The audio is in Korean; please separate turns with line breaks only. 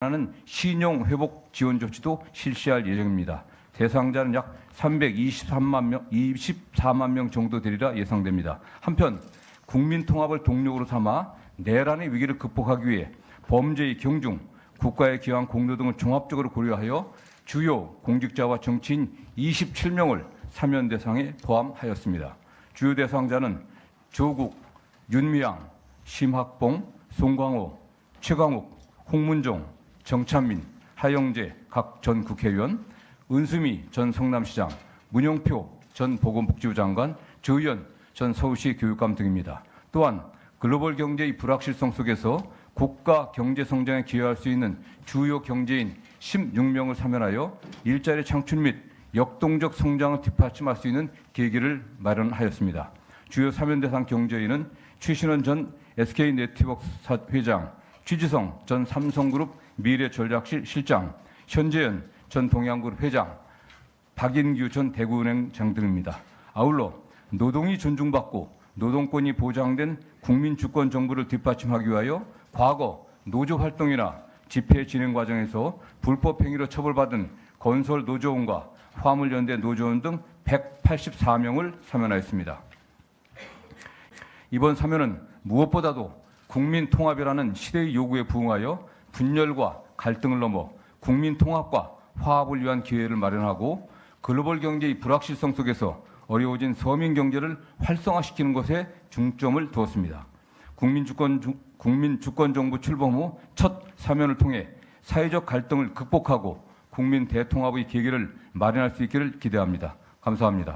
하는 신용 회복 지원 조치도 실시할 예정입니다. 대상자는 약 323만 명, 24만 명 정도 되리라 예상됩니다. 한편 국민 통합을 동력으로 삼아 내란의 위기를 극복하기 위해 범죄의 경중, 국가의 기여한 공로 등을 종합적으로 고려하여 주요 공직자와 정치인 27명을 사면 대상에 포함하였습니다. 주요 대상자는 조국, 윤미향, 심학봉, 송광호, 최강욱, 홍문종, 정찬민, 하영재 각 전 국회의원, 은수미 전 성남시장, 문영표 전 보건복지부 장관, 조의원 전 서울시 교육감 등입니다. 또한 글로벌 경제의 불확실성 속에서 국가 경제 성장에 기여할 수 있는 주요 경제인 16명을 사면하여 일자리 창출 및 역동적 성장을 뒷받침할 수 있는 계기를 마련하였습니다. 주요 사면 대상 경제인은 최신원 전 SK 네트워크 회장, 취지성 전 삼성그룹 미래전략실 실장, 현재현 전 동양그룹 회장, 박인규 전 대구은행 장 등입니다. 아울러 노동이 존중받고 노동권이 보장된 국민주권 정부를 뒷받침하기 위하여 과거 노조 활동이나 집회 진행 과정에서 불법 행위로 처벌받은 건설 노조원과 화물연대 노조원 등 184명을 사면하였습니다. 이번 사면은 무엇보다도 국민 통합이라는 시대의 요구에 부응하여 분열과 갈등을 넘어 국민 통합과 화합을 위한 기회를 마련하고 글로벌 경제의 불확실성 속에서 어려워진 서민 경제를 활성화시키는 것에 중점을 두었습니다. 국민 주권 국민 주권 정부 출범 후 첫 사면을 통해 사회적 갈등을 극복하고 국민 대통합의 계기를 마련할 수 있기를 기대합니다. 감사합니다.